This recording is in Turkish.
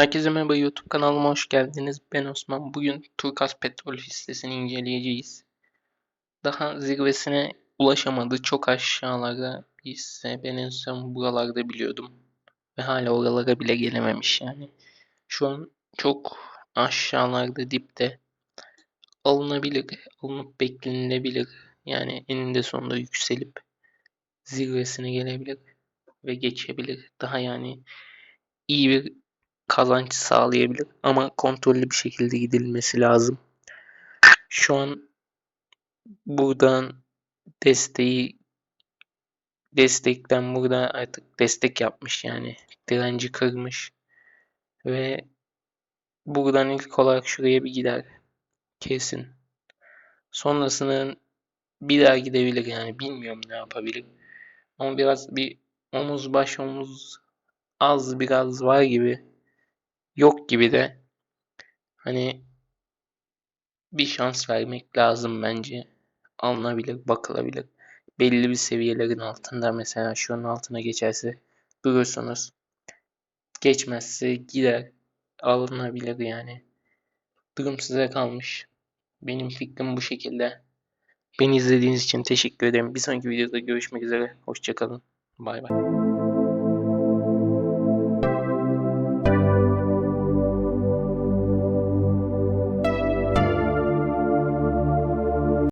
Herkese merhaba YouTube kanalıma hoş geldiniz. Ben Osman. Bugün Turkas Petrol hissesini inceleyeceğiz. Daha zirvesine ulaşamadı. Çok aşağılarda bir hisse. Ben en son buralarda biliyordum. Ve hala oralara bile gelememiş yani. Şu an çok aşağılarda dipte. Alınabilir. Alınıp beklenilebilir. Yani eninde sonunda yükselip zirvesine gelebilir. Ve geçebilir. Daha yani iyi bir kazanç sağlayabilir ama kontrollü bir şekilde gidilmesi lazım. Şu an buradan desteği destekten burada artık destek yapmış yani direnci kırmış ve buradan ilk olarak şuraya bir gider kesin. Sonrasının bir daha gidebilir yani bilmiyorum ne yapabilir. Ama biraz bir omuz baş omuz az biraz var gibi yok gibi de hani bir şans vermek lazım bence. Alınabilir, bakılabilir. Belli bir seviyelerin altında mesela şunun altına geçerse durursunuz. Geçmezse gider. Alınabilir yani. Durum size kalmış. Benim fikrim bu şekilde. Beni izlediğiniz için teşekkür ederim. Bir sonraki videoda görüşmek üzere. Hoşçakalın. Bay bay.